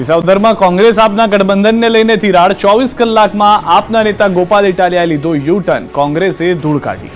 વિસાવદરમાં કોંગ્રેસ આપના ગઠબંધનને લઈને તિરાડ ચોવીસ કલાકમાં આપના નેતા ગોપાલ ઇટાલિયાએ લીધો યુટર્ન. કોંગ્રેસે ધૂળ કાઢી.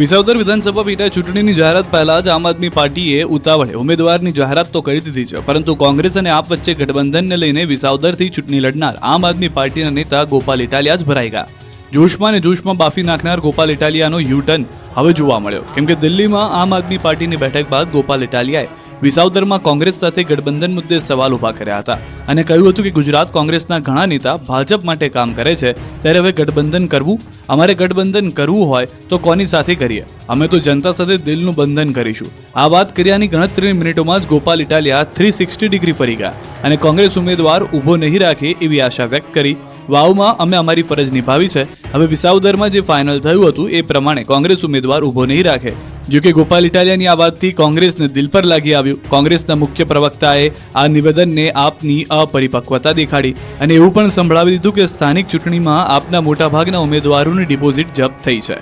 વિસાવદર વિધાનસભા પેટા ચૂંટણીની જાહેરાત પહેલા જ આમ આદમી પાર્ટીએ ઉતાવળે. ઉમેદવારની જાહેરાત તો કરી દીધી છે, પરંતુ કોંગ્રેસ અને આપ વચ્ચે ગઠબંધનને લઈને વિસાવદરથી ચૂંટણી લડનાર આમ આદમી પાર્ટીના નેતા ગોપાલ ઇટાલિયા જ ભરાઈ ગયા. જોશમાં અને જોશમાં બાફી નાખનાર ગોપાલ ઇટાલિયાનો યુટર્ન હવે જોવા મળ્યો. કેમ કે દિલ્હીમાં આમ આદમી પાર્ટીની બેઠક બાદ ગોપાલ ઇટાલિયાએ વિસાવદરમાં કોંગ્રેસ સાથે ગઠબંધન મુદ્દે સવાલ ઊભા કર્યા હતા અને કહ્યું હતું કે ગુજરાત કોંગ્રેસના ઘણા નેતા ભાજપ માટે કામ કરે છે, ત્યારે હવે ગઠબંધન કરવું? અમારે ગઠબંધન કરવું હોય તો કોની સાથે કરીએ? અમે તો જનતા સાથે દિલનું બંધન કરીશું. આ વાત કર્યાની ગણતરીની મિનિટોમાં જ Gopal Italia three sixty degree ફરી ગયા અને કોંગ્રેસ ઉમેદવાર ઊભો નહીં રાખે એવી આશા વ્યક્ત કરી. વાવમાં અમે અમારી ફરજ નિભાવી છે. હવે વિસાવદરમાં જે ફાઇનલ થયું હતું એ પ્રમાણે કોંગ્રેસ ઉમેદવાર ઊભો નહીં રાખે. જો કે ગોપાલ ઇટાલિયાની આ વાતથી કોંગ્રેસને દિલ પર લાગી આવ્યું કોંગ્રેસના મુખ્ય પ્રવક્તાએ આ નિવેદનને આપની અપરિપક્વતા દેખાડી અને એવું પણ સંભળાવી દીધું કે સ્થાનિક ચૂંટણીમાં આપના મોટાભાગના ઉમેદવારોની ડિપોઝિટ જપ્ત થઈ છે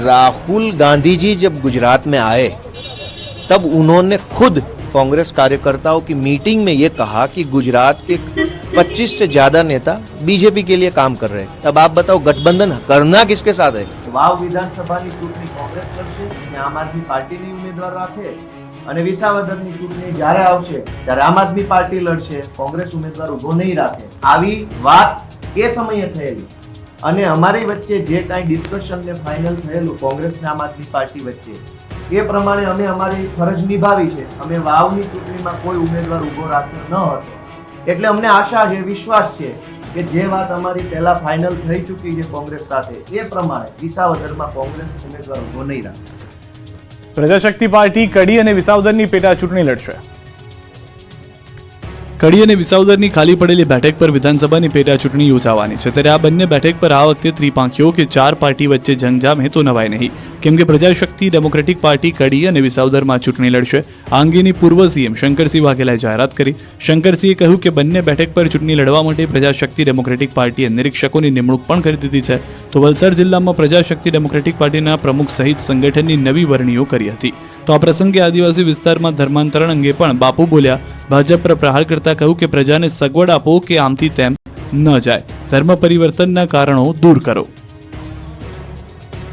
राहुल गांधी जी जब गुजरात में आए तब उन्होंने खुद कांग्रेस कार्यकर्ताओं की मीटिंग में ये कहा कि गुजरात के 25 से ज्यादा नेता बीजेपी के लिए काम कर रहे हैं तब आप बताओ गठबंधन करना किसके साथ है વાવ વિધાનસભાની ચૂંટણી કોંગ્રેસ લડશે અને આમ આદમી પાર્ટીની ઉમેદવાર રાખે, અને વિસાવદરની ચૂંટણી જ્યારે આવશે, ત્યારે આમ આદમી પાર્ટી લડશે, કોંગ્રેસ ઉમેદવાર ઊભો નહીં રાખે. આવી વાત એ સમયે થયેલી. અને અમારી વચ્ચે જે કાંઈ ડિસ્કશન ને ફાઇનલ થયેલું કોંગ્રેસ ને આમ આદમી પાર્ટી વચ્ચે, એ પ્રમાણે અમે અમારી ફરજ નિભાવી છે. અમે વાવની ચૂંટણીમાં કોઈ ઉમેદવાર ઊભો રાખ્યો ન હતો. એટલે અમને આશા છે, વિશ્વાસ છે કે જે વાત અમારી પહેલા ફાઇનલ થઈ ચૂકી છે કોંગ્રેસ સાથે એ પ્રમાણે વિસાવદરમાં કોંગ્રેસ ઉમેદવાર ઊભો નહીં રાખે. પ્રજાશક્તિ પાર્ટી કડી અને વિસાવદરની પેટા ચૂંટણી લડશે. કડી અને વિસાવદરની ખાલી પડેલી બેઠક પર વિધાનસભાની પેટા ચૂંટણી યોજાવાની છે. ત્યારે આ બંને બેઠક પર આ વખતે ત્રિપાંખીઓ કે ચાર પાર્ટી વચ્ચે જંગ જામે તો નવાય નહીં. કેમ કે પ્રજાશક્તિ ડેમોક્રેટિક પાર્ટી કડી અને વિસાવદરમાં ચૂંટણી લડશે. આ અંગેની પૂર્વ સીએમ શંકરસિંહ વાઘેલાએ જાહેરાત કરી. શંકરસિંહે કહ્યું કે બંને બેઠક પર ચૂંટણી લડવા માટે પ્રજાશક્તિ ડેમોક્રેટિક પાર્ટીએ નિરીક્ષકોની નિમણૂક પણ કરી દીધી છે. તો વલસાડ જિલ્લામાં પ્રજાશક્તિ ડેમોક્રેટિક પાર્ટીના પ્રમુખ સહિત સંગઠનની નવી વરણીઓ કરી હતી. તો આ પ્રસંગે આદિવાસી વિસ્તારમાં ધર્માંતરણ અંગે પણ બાપુ બોલ્યા. ભાજપ પર પ્રહાર કરતા કહ્યું કે પ્રજાને સગવડ આપો કે આમથી તેમ ન જાય. ધર્મ પરિવર્તનના કારણો દૂર કરો.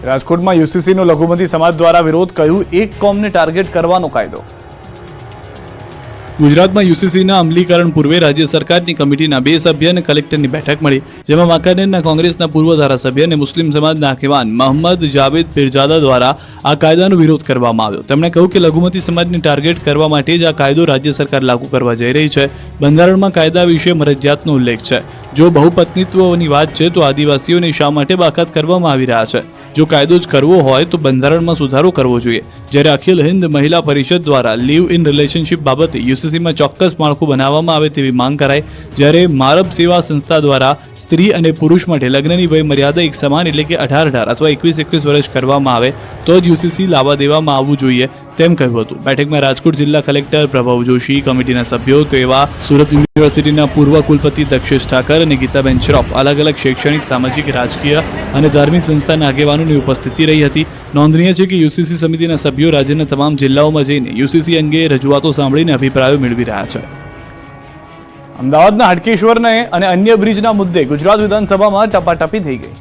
રાજકોટમાં યુસીસીનો લઘુમતી સમાજ દ્વારા વિરોધ કહ્યું, એક કોમને ટાર્ગેટ કરવાનો કાયદો. ગુજરાતમાં યુસીસીના અમલીકરણ પૂર્વે રાજ્ય સરકારની કમિટીના બે સભ્ય અને કલેક્ટરની બેઠક મળી, જેમાં વાંકાનેરના કોંગ્રેસના પૂર્વ ધારાસભ્ય અને મુસ્લિમ સમાજના આગેવાન મોહમ્મદ જાવેદ પીરજાદા દ્વારા આ કાયદાનો વિરોધ કરવામાં આવ્યો. તેમણે કહ્યું કે લઘુમતી સમાજને ટાર્ગેટ કરવા માટે જ આ કાયદો રાજ્ય સરકાર લાગુ કરવા જઈ રહી છે. બંધારણમાં કાયદા વિશે મરજિયાતનો ઉલ્લેખ છે. જો બહુપત્નીત્વની વાત છે, તો આદિવાસીઓને શા માટે બાકાત કરવામાં આવી રહ્યા છે? જો કાયદો જ કરવો હોય તો બંધારણમાં સુધારો કરવો જોઈએ. જ્યારે અખિલ હિન્દ મહિલા પરિષદ દ્વારા લીવ ઇન રિલેશનશિપ બાબતે યુસીસીમાં ચોક્કસ માળખું બનાવવામાં આવે તેવી માંગ કરાય જ્યારે મારબ સેવા સંસ્થા દ્વારા સ્ત્રી અને પુરુષ માટે લગ્નની વય મર્યાદા એક સમાન એટલે કે અઢાર અઢાર અથવા એકવીસ એકવીસ વર્ષ કરવામાં આવે, તો જ યુસીસી લાવવા દેવામાં આવવું જોઈએ. તેમ કહ્યું હતું. બેઠકમાં રાજકોટ જિલ્લા કલેક્ટર પ્રભાવ જોશી, કમિટીના સભ્યો તેવા સુરત યુનિવર્સિટીના પૂર્વ કુલપતિ દક્ષેશ ઠાકર અને ગીતાબેન શ્રોફ અલગ અલગ શૈક્ષણિક, સામાજિક, રાજકીય અને ધાર્મિક સંસ્થાના આગેવાનોની ઉપસ્થિતિ રહી હતી. નોંધનીય છે કે યુસીસી સમિતિના સભ્યો રાજ્યના તમામ જિલ્લાઓમાં જઈને યુસીસી અંગે રજૂઆતો સાંભળીને અભિપ્રાયો મેળવી રહ્યા છે. અમદાવાદના હાટકેશ્વરને અને અન્ય બ્રિજના મુદ્દે ગુજરાત વિધાનસભામાં ટપાટપી થઈ ગઈ.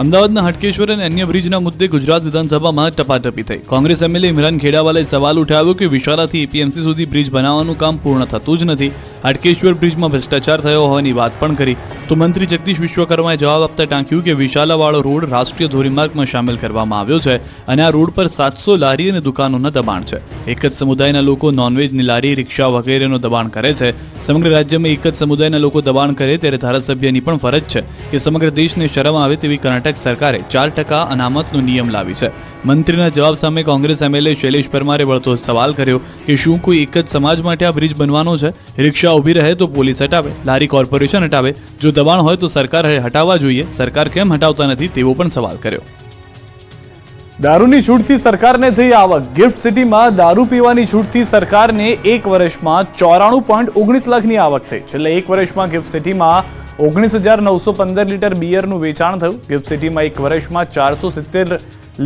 અમદાવાદના હટકેશ્વર અને અન્ય બ્રિજના મુદ્દે ગુજરાત વિધાનસભામાં ટપાટપી થઈ. કોંગ્રેસ એમએલએ ઇમરાન ખેડાવાલાએ સવાલ ઉઠાવ્યો કે વિશાલાથી એપીએમસી સુધી બ્રિજ બનાવવાનું કામ પૂર્ણ થતું જ નથી. હટકેશ્વર બ્રિજમાં ભ્રષ્ટાચાર થયો હોવાની વાત પણ કરી. તો મંત્રી જગદીશ વિશ્વકર્માએ જવાબ આપતા ટાંક્યું કે વિશાલાવાળો રોડ રાષ્ટ્રીય ધોરીમાર્ગમાં સામેલ કરવામાં આવ્યો છે અને આ રોડ પર સાતસો લારી અને દુકાનોના દબાણ છે. એક જ સમુદાયના લોકો નોનવેજની લારી, રિક્ષા વગેરેનો દબાણ કરે છે. સમગ્ર રાજ્યમાં એક જ સમુદાયના લોકો દબાણ કરે ત્યારે ધારાસભ્યની પણ ફરજ છે કે સમગ્ર દેશને શરમ આવે તેવી કર્ણાટક સરકારે ચાર ટકા અનામતનો નિયમ લાવી છે. મંત્રીના જવાબ સામે કોંગ્રેસ એમએલએ શૈલેષ પરમારે વળતો સવાલ કર્યો કે શું કોઈ એક જ સમાજ માટે આ બ્રિજ બનવાનો છે? રિક્ષા ઊભી રહે તો પોલીસ હટાવે, લારી કોર્પોરેશન હટાવે. જો દબાણ હોય તો સરકાર હટાવવા જોઈએ. સરકાર કેમ હટાવતા નથી તેવો પણ સવાલ કર્યો. દારૂની છૂટથી સરકારને થઈ આવક. ગિફ્ટ સિટીમાં દારૂ પીવાની છૂટથી સરકારને એક વર્ષમાં ચોરાણું પોઈન્ટ ઓગણીસ લાખની આવક થઈ. છેલ્લે એક વર્ષમાં ગિફ્ટ સિટીમાં ઓગણીસ હજાર નવસો પંદર લીટર બિયરનું વેચાણ થયું. ગિફ્ટ સિટીમાં એક વર્ષમાં ચારસો સિત્તેર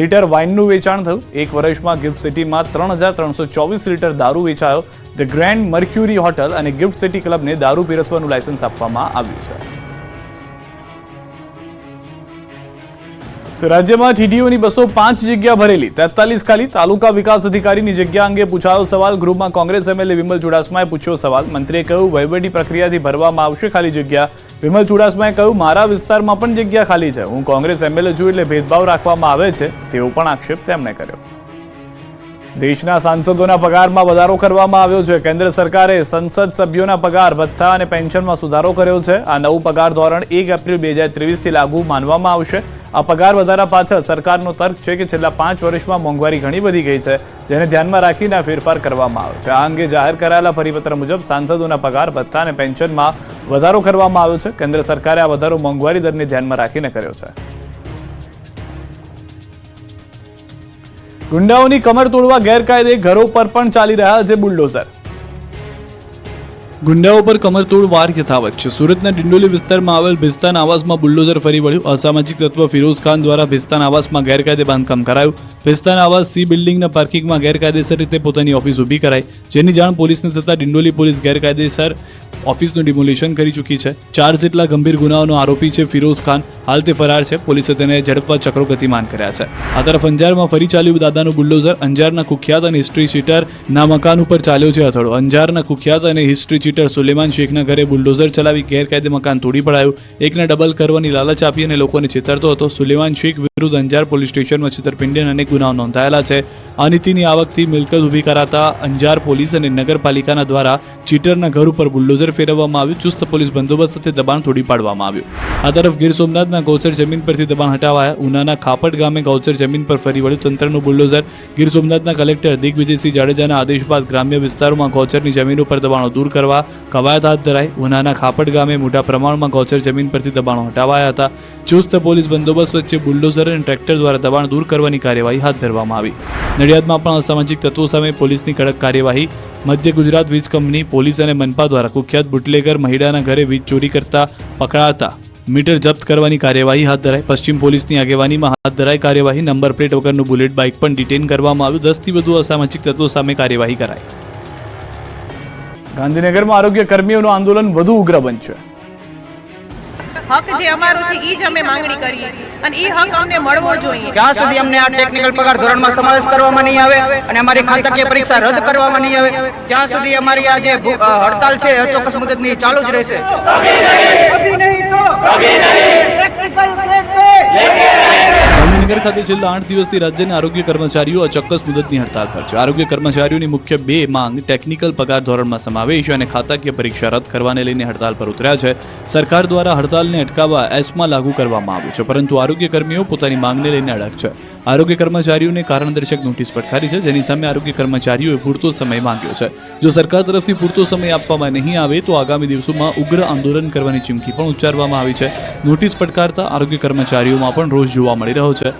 લીટર વાઇનનું વેચાણ થયું. એક વર્ષમાં ગિફ્ટ સિટીમાં ત્રણ હજાર ત્રણસો ચોવીસ લીટર દારૂ વેચાયો. ધ ગ્રેન્ડ મર્ક્યુરી હોટલ અને ગિફ્ટ સિટી ક્લબને દારૂ પીરસવાનું લાયસન્સ આપવામાં આવ્યું છે. તો રાજ્યમાં ટીડીઓની બસો પાંચ જગ્યા ભરેલી, તેતાલીસ ખાલી તાલુકા વિકાસ અધિકારીની જગ્યા અંગે પૂછાયો સવાલ. ગૃહમાં કોંગ્રેસ એમએલએ વિમલ ચુડાસમાએ પૂછ્યો સવાલ. મંત્રીએ કહ્યું, વહીવટી પ્રક્રિયાથી ભરવામાં આવશે ખાલી જગ્યા. વિમલ ચુડાસમાએ કહ્યું, મારા વિસ્તારમાં પણ જગ્યા ખાલી છે. હું કોંગ્રેસ એમએલએ છું એટલે ભેદભાવ રાખવામાં આવે છે. તેવો પણ આક્ષેપ તેમણે કર્યો. દેશના સાંસદોના પગારમાં વધારો કરવામાં આવ્યો છે. કેન્દ્ર સરકારે સંસદ સભ્યોના પગાર, ભથ્થા અને પેન્શનમાં સુધારો કર્યો છે. આ નવું પગાર ધોરણ એક એપ્રિલ બે હજાર ત્રેવીસથી લાગુ માનવામાં આવશે. આ પગાર વધારા પાછળ સરકારનો તર્ક છે કે છેલ્લા પાંચ વર્ષમાં મોંઘવારી ઘણી વધી ગઈ છે, જેને ધ્યાનમાં રાખીને આ ફેરફાર કરવામાં આવ્યો છે. આ અંગે જાહેર કરાયેલા પરિપત્ર મુજબ સાંસદોના પગાર, ભથ્થા અને પેન્શનમાં વધારો કરવામાં આવ્યો છે. કેન્દ્ર સરકારે આ વધારો મોંઘવારી દરને ધ્યાનમાં રાખીને કર્યો છે. ગુંડાઓની કમર તોડવા ગેરકાયદે ઘરો પર પણ ચાલી રહ્યા છે બુલડોઝર. ગુંડાઓ પર કમરતોડ વાર યથાવત છે. સુરતના ડિંડોલી વિસ્તારમાં આવેલ ભિસ્તાન આવાસમાં બુલડોઝર ફરી વળ્યું. અસામાજિક તત્વ ફિરોઝ ખાન દ્વારા ભિસ્તાન આવાસમાં ગેરકાયદે બાંધકામ કરાયું. ભિસ્તાન આવાસ સી બિલ્ડિંગના પાર્કિંગમાં ગેરકાયદેસર રીતે પોતાની ઓફિસ ઊભી કરાઈ. જેની જાણ પોલીસને થતાં ડિંડોલી પોલીસ ગેરકાયદેસર ઓફિસનું ડિમોલિશન કરી ચૂકી છે. ચાર જેટલા ગંભીર ગુનાઓનો આરોપી છે ફિરોઝ ખાન. હાલ તે ફરાર છે. પોલીસે તેને ઝડપવા ચક્રો ગતિમાન કર્યા છે. આ તરફ અંજારમાં ફરી ચાલ્યું દાદાનું બુલડોઝર. અંજારના કુખ્યાત અને હિસ્ટ્રી ચીટર ના મકાન ઉપર ચાલ્યો છે અથડો. અંજારના કુખ્યાત અને હિસ્ટ્રી ચીટર સુલેમાન શેખના ઘરે બુલડોઝર ચલાવી ગેરકાયદે મકાન તોડી પડાયું. એકને ડબલ કરવાની લાલચ આપી અને લોકોને છેતરતો હતો. સુલેમાન શેખ વિરુદ્ધ અંજાર પોલીસ સ્ટેશનમાં છેતરપિંડી અને અનેક ગુનાઓ નોંધાયેલા છે. અનિતિની આવકથી મિલકત ઊભી કરાતા અંજાર પોલીસ અને નગરપાલિકાના દ્વારા ચીટરના ઘર ઉપર બુલડોઝર ફેરવવામાં આવ્યું. ચુસ્ત પોલીસ બંદોબસ્ત સાથે દબાણ તોડી પાડવામાં આવ્યું. આ તરફ ગીર સોમનાથના ગૌચર જમીન પરથી દબાણ હટાવાયા. ઉનાના ખાપટ ગામે ગૌચર જમીન પર ફરી વળ્યું તંત્રનું બુલડોઝર. ગીર સોમનાથના કલેક્ટર દિગ્વિજયસિંહ જાડેજાના આદેશ બાદ ગ્રામ્ય વિસ્તારોમાં ગૌચરની જમીન ઉપર દબાણો દૂર કરવા કવાયત હાથ ધરાઈ. ઉનાના ખાપટ ગામે મોટા પ્રમાણમાં ગૌચર જમીન પરથી દબાણો હટાવાયા હતા. ચુસ્ત પોલીસ બંદોબસ્ત વચ્ચે બુલડોઝર અને ટ્રેક્ટર દ્વારા દબાણ દૂર કરવાની કાર્યવાહી હાથ ધરવામાં આવી. નડિયાદમાં પણ અસામાજિક તત્વો સામે પોલીસની કડક કાર્યવાહી. મધ્ય ગુજરાત વીજ કંપની પોલીસ અને મનપા દ્વારા કુખ્યાત બુટલેગર મહિડાના ઘરે વીજ ચોરી કરતા પકડાતા મીટર જપ્ત કરવાની કાર્યવાહી હાથ ધરાઈ. પશ્ચિમ પોલીસની આગેવાનીમાં હાથ ધરાઈ કાર્યવાહી. નંબર પ્લેટ વગરનું બુલેટ બાઇક પણ ડિટેન કરવામાં આવ્યું. દસથી વધુ અસામાજિક તત્વો સામે કાર્યવાહી કરાઈ. ગાંધીનગરમાં આરોગ્ય કર્મીઓનું આંદોલન વધુ ઉગ્ર બનશે હક જે અમારો છે એ જ અમે માંગણી કરીએ છીએ. અને એ હક અમને મળવો જોઈએ. જ્યાં સુધી અમને આ ટેકનિકલ પગાર ધોરણમાં સમાવેશ કરવામાં નહીં આવે અને અમારી ખાતાકીય પરીક્ષા રદ કરવામાં નહીં આવે ત્યાં સુધી અમારી આ જે હડતાલ છે અચોક્કસ મુદતની ચાલુ જ રહેશે. ગાંધીનગર ખાતે છેલ્લા આઠ દિવસથી રાજ્યના આરોગ્ય કર્મચારીઓ અચોક્કસ મુદતની હડતાલ પર છે. આરોગ્ય કર્મચારીઓની મુખ્ય બે માંગ ટેકનિકલ પગાર ધોરણમાં સમાવેશ અને ખાતાકીય પરીક્ષા રદ કરવાને લઈને હડતાલ પર ઉતર્યા છે. સરકાર દ્વારા હડતાલને અટકાવવા એસમાં લાગુ કરવામાં આવ્યું છે, પરંતુ આરોગ્ય કર્મીઓ પોતાની માંગને લઈને અડગ છે. આરોગ્ય કર્મચારીઓને કારણદર્શક નોટિસ ફટકારી છે, જેની સામે આરોગ્ય કર્મચારીઓએ પૂરતો સમય માંગ્યો છે. જો સરકાર તરફથી પૂરતો સમય આપવામાં નહીં આવે, તો આગામી દિવસોમાં ઉગ્ર આંદોલન કરવાની ચીમકી પણ ઉચ્ચારવામાં આવી છે. નોટિસ ફટકારતા આરોગ્ય કર્મચારીઓમાં પણ રોષ જોવા મળી રહ્યો છે.